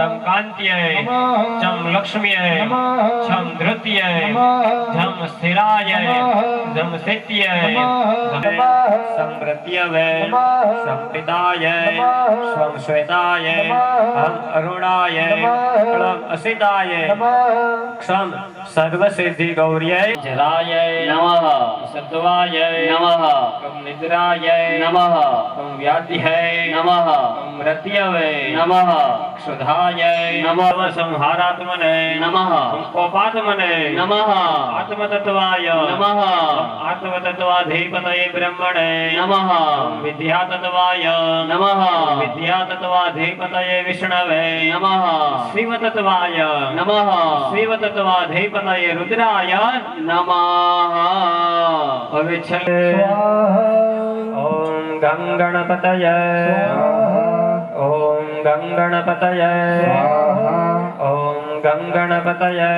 દમ કાંત્યય ચમ લક્ષ્મ્યય છમ ધૃત્યય ધમ સ્થિરાય ધમ નમઃ સંપ્રત્યવે નમઃ સંપિતાય નમઃ શ્વેતાય અહમ અરુણાય અસિતાય ક્ષમ सर्वसिद्धि गौर्यै जरायै नमः सत्वायै नमः ॐ निद्रायै नमः ॐ व्याधियै नमः ॐ रत्यवै नमः क्षुधायै नमः संहारात्मने नमः कोपात्मने नमः आत्मतत्वाय नमः आत्मतत्वाधिपतये ब्रह्मणे नमः विद्यातत्वाय नमः विद्यातत्वाधिपतये विष्णवे नमः शिवतत्वाय नमः शिवतत्वाधिपतये રુદ્રાય નમઃ હવે છેલ્લે સ્વાહા ઓમ ગંગ ગણપતય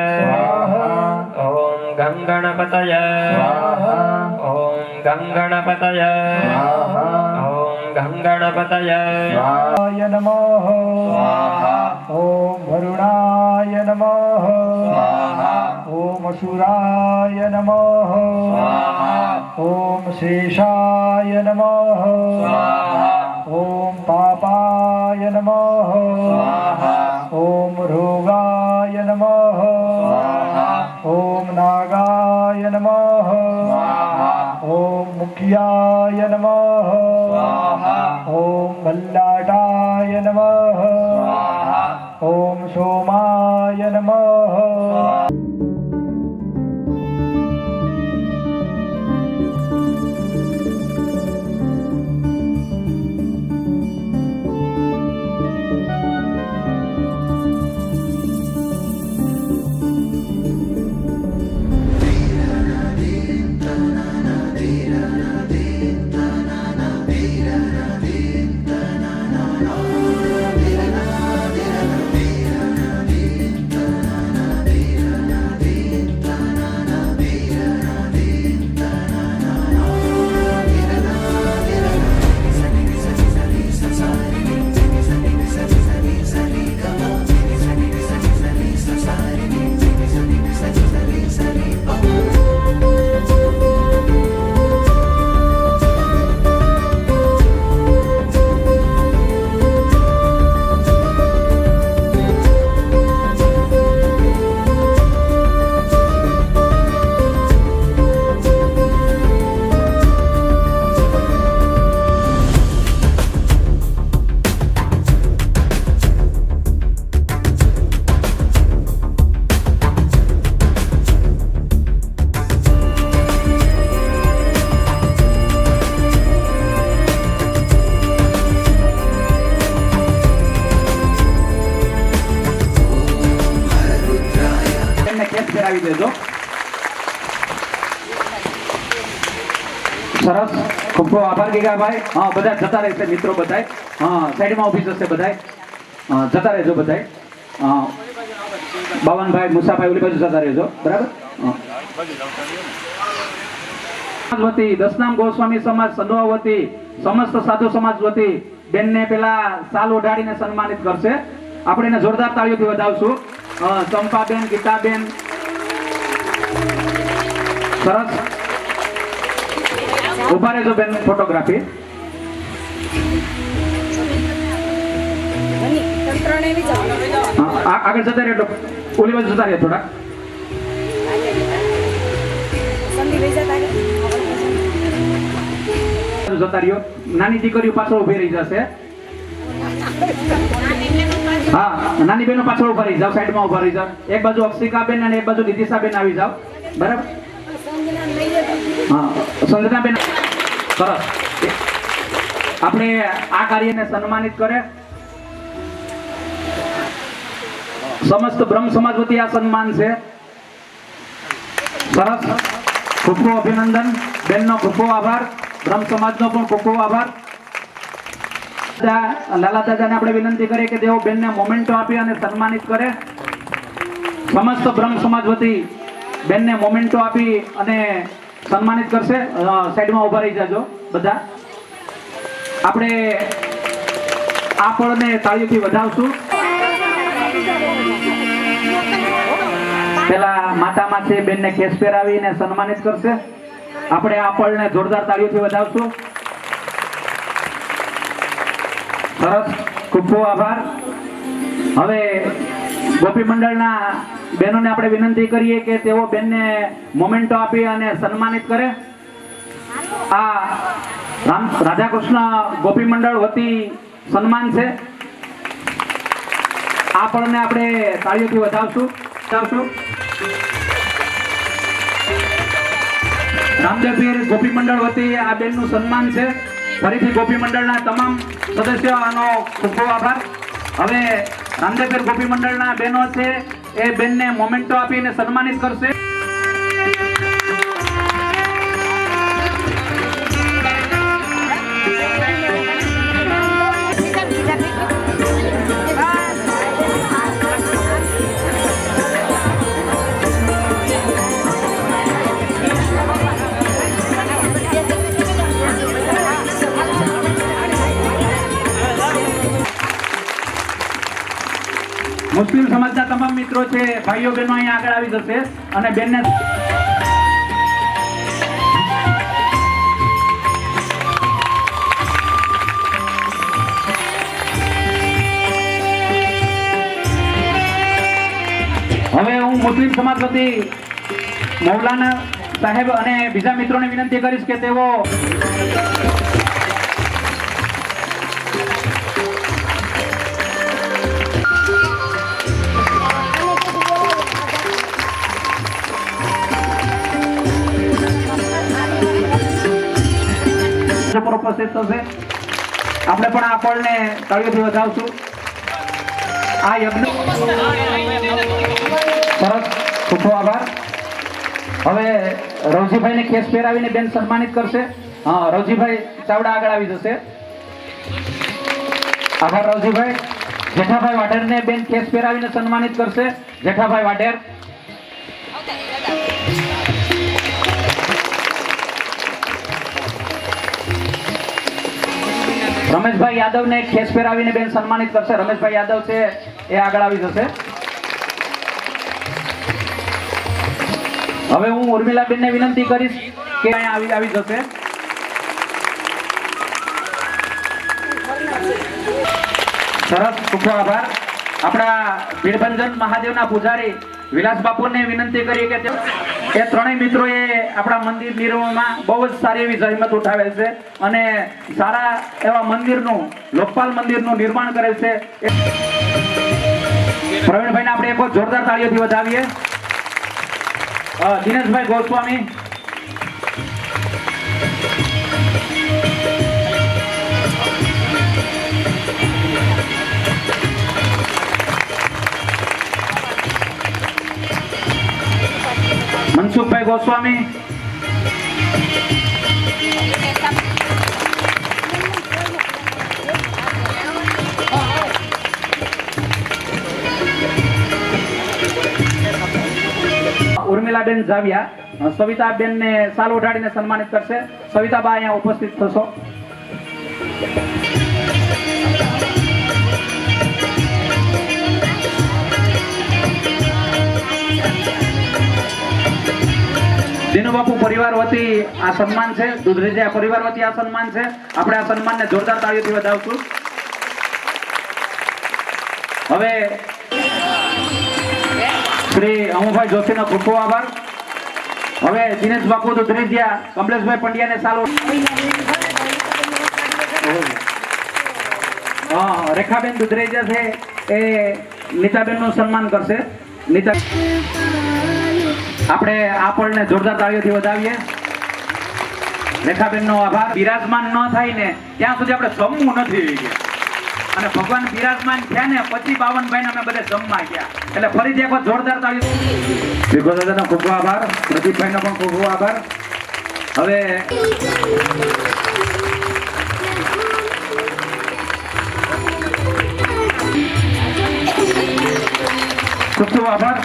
ઓમ ગંગ ગણપતય સ્વાહા ઓમ ગંગ ગંગ ગણપતય સ્વાહાય નમઃ સ્વાહા ઓમ વરુણાય નમઃ સ્વાહા ઓમ અસુરાય નમઃ સ્વાહા ઓમ શેષાય નમઃ સ્વાહા ઓમ પાપાય નમઃ સ્વાહા ઓમ નમઃ ઓમ સોમાય નમઃ ખૂબ આભાર ગીગા ભાઈ હા બધા જતા રહેશે મિત્રો બધાય. હા સાઈડમાં ઊભી જશે બધાય. હા, જતા રહેજો બધાય. હા બાવનભાઈ મુસાભાઈ ઓલી બાજુ જતા રહેજો. બરાબર? વતી દસનામ ગોસ્વામી સમાજ સંધવા વતી સમસ્ત સાધુ સમાજ વતી બેનને પેલા સાલ ઓઢાડીને સન્માનિત કરશે. આપણે એને જોરદાર તાળીઓથી વધાવશું. ચંપાબેન ગીતાબેન. સરસ. ઊભા રહેજો બેન ફોટોગ્રાફી. હા, આગળ જતા રહેજો. ઓલી બાજુ જતા રહે થોડા જતા રહ્યો. નાની દીકરીઓ પાછળ ઊભી રહી જશે. હા નાની બેનો પાછળ ઊભા રહી જાઓ સાઈડમાં ઊભા રહી જાઓ. એક બાજુ અક્ષિકાબેન અને એક બાજુ નિતિશાબેન આવી જાઓ. બરાબર? સંજના બેન હા સરસ. આપણે આ કાર્યને સન્માનિત કરે. સમસ્ત બ્રહ્મ સમાજ વતી આ સન્માન છે. સરસ. ખૂબ ખૂબ અભિનંદન. બેનનો ખૂબ ખૂબ આભાર. બ્રહ્મ સમાજનો પણ ખૂબ ખૂબ આભાર. લાલા દાદાને આપણે વિનંતી કરીએ કે તેઓ બેનને મોમેન્ટો આપી અને સન્માનિત કરે. સમસ્ત બ્રહ્મ સમાજ વતી બેનને મોમેન્ટો આપી અને સન્માનિત કરશે. સાઈડમાં ઊભા રહી જાજો બધા. આપણે આ ફળને તાળીઓથી વધાવશું. પેલા માતામાં છે બેનને કેસ પહેરાવીને સન્માનિત કરશે. આપણે આ ફળને જોરદાર તાળીઓથી વધાવશું. સરસ. ખૂબ ખૂબ આભાર. હવે ગોપી મંડળના બહેનોને આપણે વિનંતી કરીએ કે તેઓ બેનને મોમેન્ટો આપી અને સન્માનિત કરે. આ રામ, રાધાકૃષ્ણ ગોપી મંડળ વતી સન્માન છે. આ પળને આપણે તાળીઓથી વધાવશું. વધાવશું. રામદેવપીર ગોપી મંડળ વતી આ બેનનું સન્માન છે. ફરીથી ગોપી મંડળના તમામ સદસ્યોનો ખૂબ ખૂબ આભાર. હવે રામદેવપીર ગોપી મંડળના બહેનો છે. એ બેનને મોમેન્ટો આપીને સન્માનિત કરશે. મિત્રો છે, ભાઈઓ બહેનો અહીંયા આગળ આવી જશે અને બેનને હવે હું મુસ્લિમ સમાજ વતી મૌલાના સાહેબ અને બીજા મિત્રોને વિનંતી કરીશ કે તેઓ પર ઉપસ્થિત થશે. આપણે પણ આ પળને તળિયેથી વધાવશું. આ યજ્ઞ સરસ. ખૂબ આભાર. હવે રવજીભાઈને કેસ પહેરાવીને બેન સન્માનિત કરશે. હા, રવજીભાઈ ચાવડા આગળ આવી જશે. આભાર રવજીભાઈ. જેઠાભાઈ વાઢેરને બેન કેસ પહેરાવીને સન્માનિત કરશે. જેઠાભાઈ વાઢેર. રમેશભાઈ યાદવને ખેસ પહેરાવીને બેન સન્માનિત કરશે. રમેશભાઈ યાદવ છે, એ આગળ આવી જશે. હવે હું ઉર્મિલાબેનને વિનંતી કરીશ કે અહીંયા આવી આવી જશે. સરસ ખૂબ આભાર. આપણા ભીડભંજન મહાદેવના પૂજારી વિલાસ બાપુને વિનંતી કરી કે તેઓ- એ ત્રણેય મિત્રોએ આપણા મંદિર નિર્માણમાં બહુ જ સારી એવી જહેમત ઉઠાવેલ છે અને સારા એવા મંદિરનું, લોકપાલ મંદિરનું નિર્માણ કરેલ છે. પ્રવીણભાઈને આપણે એક જોરદાર તાળીઓથી વધાવીએ. દિનેશભાઈ ગોસ્વામી ગોસ્વામી. ઉર્મિલાબેન જાવિયા. સવિતાબેન ને સાલ ઉઠાડીને સન્માનિત કરશે. સવિતાબા અહીંયા ઉપસ્થિત થશો. દિનુબાપુ પરિવાર વતી આ સન્માન છે. દુધરેજા પરિવાર વતી આ સન્માન છે. આપણે આ સન્માનને જોરદાર તાળીઓથી વધાવશું. હવે શ્રી અમુભાઈ જોશીનો ખૂબ આભાર. હવે દિનેશ બાપુ દુધરેજિયા કમલેશભાઈ પંડ્યાને સારું રેખાબેન દુધરેજા છે. એ નીતાબેનનું સન્માન કરશે. નીતા આપણે આ પળને જોરદાર તાળીઓથી વધાવીએ. રેખાબેનનો આભાર. બિરાજમાન ન થાય ને ત્યાં સુધી આપણે જમવું નથી અને ભગવાન બિરાજમાન થયા ને પછી બાવનભાઈ અમે બધે જમવા ગયા. એટલે ફરીથી એકવાર જોરદાર તાળીઓ. વિગો દાદાનો ખૂબ ખૂબ આભાર. પ્રદીપભાઈનો પણ ખૂબ ખૂબ આભાર. હવે ખૂબ ખૂબ આભાર.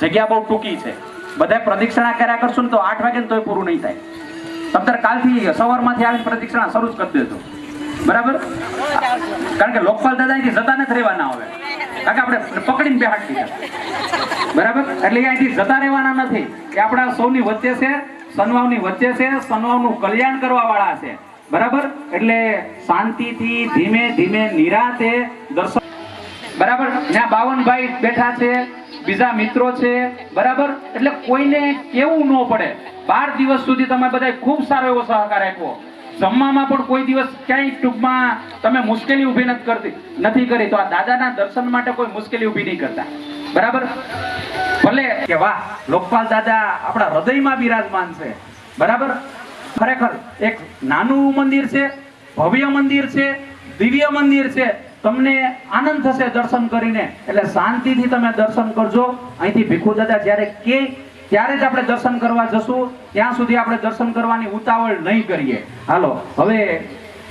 જગ્યા બહુ ટૂંકી છે. બધા પ્રદક્ષિણા કર્યા કરશો ને તો આઠ વાગે ને તોય પૂરું નહીં થાય. તમ તાર કાલથી સવારમાંથી આવી પ્રદક્ષિણા શરૂ જ કરી દેજો. બરાબર? કારણ કે લોકપાલ દાદા અહીંથી જતા નથી રહેવાના હવે. કારણ કે આપણે પકડીને બે દીધા બરાબર? એટલે અહીંથી જતા રહેવાના નથી. એ આપણા સૌની વચ્ચે છે, સનવાવની વચ્ચે છે, સનવાવનું કલ્યાણ કરવા વાળા છે. બરાબર? એટલે શાંતિથી ધીમે ધીમે નિરાતે દર્શન બરાબર? ત્યાં બાવનભાઈ બેઠા છે, બીજા મિત્રો છે, બરાબર? એટલે કોઈને કેવું ન પડે. બાર દિવસ સુધી તમે બધા ખૂબ સારો એવો સહકાર આપ્યો. જમવામાં પણ કોઈ દિવસ ક્યાંય ટૂંકમાં તમે મુશ્કેલી ઊભી નથી કરતી, નથી કરી. તો આ દાદાના દર્શન માટે કોઈ મુશ્કેલી ઊભી નહીં કરતા. બરાબર? ભલે કે વાહ, લોકપાલ દાદા આપણા હૃદયમાં બિરાજમાન છે. બરાબર? ખરેખર એક નાનું મંદિર છે, ભવ્ય મંદિર છે, દિવ્ય મંદિર છે. તમને આનંદ થશે દર્શન કરીને. એટલે શાંતિથી તમે દર્શન કરજો. અહીંથી ભીખુ દાદા જ્યારે કે ત્યારે જ આપણે દર્શન કરવા જશું. ત્યાં સુધી આપણે દર્શન કરવાની ઉતાવળ નહીં કરીએ. હાલો, હવે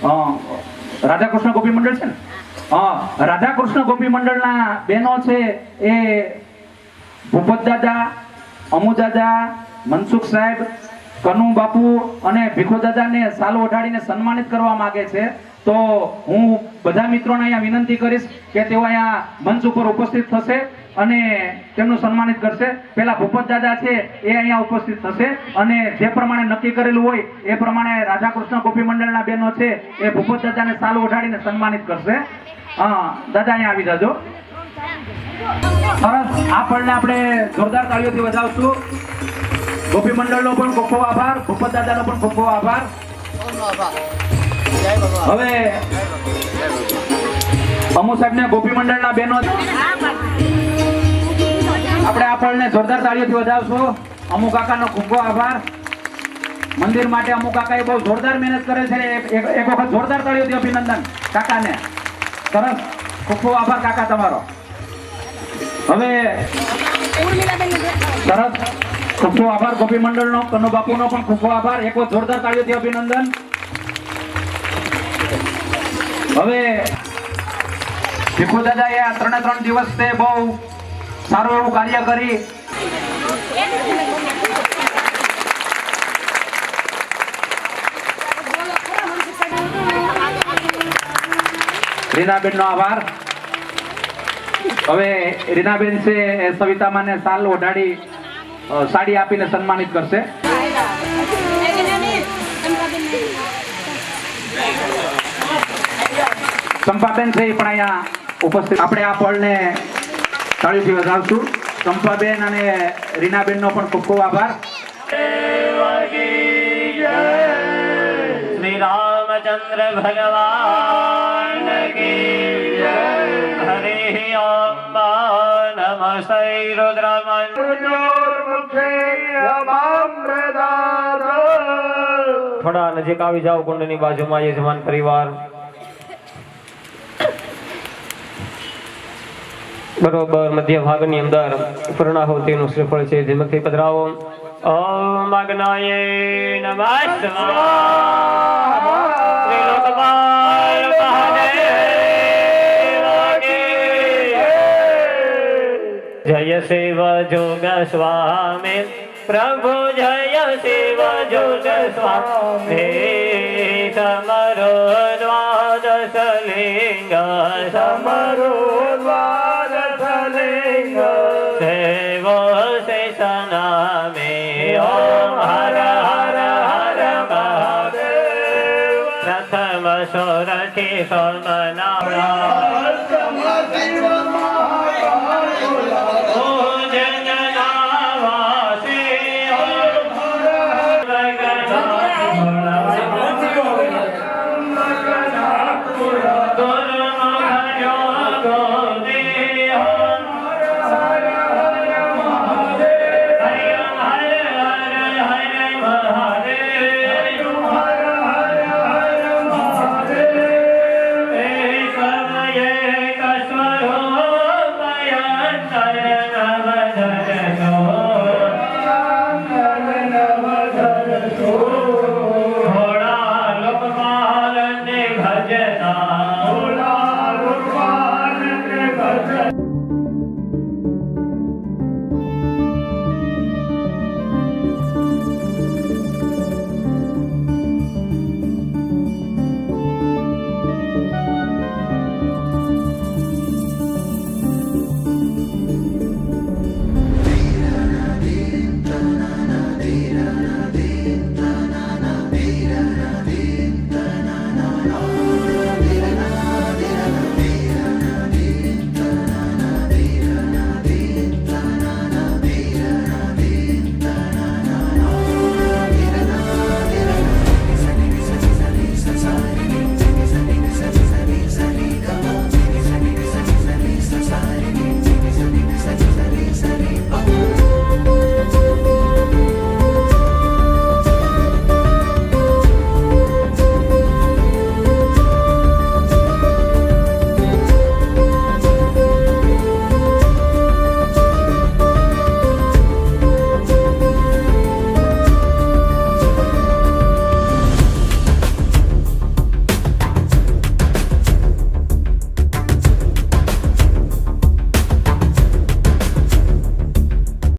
રાધા રાધાકૃષ્ણ ગોપી મંડળ છે ને? હા રાધાકૃષ્ણ ગોપી મંડળના બહેનો છે એ ભૂપત દાદા, અમુ દાદા, મનસુખ સાહેબ કનુ બાપુ અને ભીખો દાદાને સાલ ઓઢાડીને સન્માનિત કરવા માંગે છે. તો હું બધા મિત્રોને અહીંયા વિનંતી કરીશ કે તેઓ અહીંયા મંચ ઉપર ઉપસ્થિત થશે અને તેમનું સન્માનિત કરશે. પેલા ભૂપત દાદા છે, એ અહીંયા ઉપસ્થિત થશે અને જે પ્રમાણે નક્કી કરેલું હોય, એ પ્રમાણે રાધાકૃષ્ણ ગોપી મંડળના બહેનો છે, એ ભૂપત દાદાને સાલ ઓઢાડીને સન્માનિત કરશે. હા, દાદા અહીંયા આવી જાજો. સરસ, આ પળને આપણે જોરદાર તાળીઓથી વધાવશું. ગોપી મંડળનો પણ ખૂબ ખૂબ આભાર ભૂપત દાદાનો પણ ખૂબ ખૂબ આભાર. હવે અમુ સાહેબને ગોપી મંડળના બહેનો આપણે આ પળને જોરદાર તાળીઓથી વધાવશો. અમુ કાકાનો ખૂબ આભાર. મંદિર માટે અમુ એ બહુ જોરદાર મહેનત કરે છે. એક વખત જોરદાર તાળીઓથી અભિનંદન કાકાને. સરસ. ખૂબ ખૂબ આભાર કાકા તમારો. હવે સરસ. ખૂબ ખૂબ આભાર ગોપી મંડળનો, કનુ બાપુનો પણ ખૂબ ખૂબ આભાર. એક વખત જોરદાર તાળીઓથી અભિનંદન. હવે ભીખુ દાદાએ આ ત્રણે ત્રણ દિવસ તે બહુ સારું એવું કાર્ય કરી. રીનાબેન નો આભાર. હવે રીનાબેન છે સવિતામાને સાલ ઓઢાડી સાડી આપીને સન્માનિત કરશે. ચંપાબેન છે પણ અહીંયા ઉપસ્થિત. આપણે આ પળને તાળીથી વધારશું. ચંપાબેન અને રીનાબેનનો પણ ખૂબ ખૂબ આભાર. શ્રી રામચંદ્ર ભગવાન હરે ઓમ નમસ્તે થોડા નજીક આવી જાઓ, કુંડની બાજુમાં યજમાન પરિવાર. બરોબર, મધ્ય ભાગની અંદર પૂર્ણાહુતિનું શ્રીફળ છે. ધીમકથી પધરાવો. ઓમ અગ્નાય નમઃ. જય શિવ જોગ સ્વામી. પ્રભુ જય શિવ જોગ સ્વામી. સમરો દ્વાદશ લિંગ. સમરો દ્વાદશ લિંગ. સેવો શેષનામે ઓમ હર હર હર મહાદેવ. પ્રથમ સોરઠી સોમ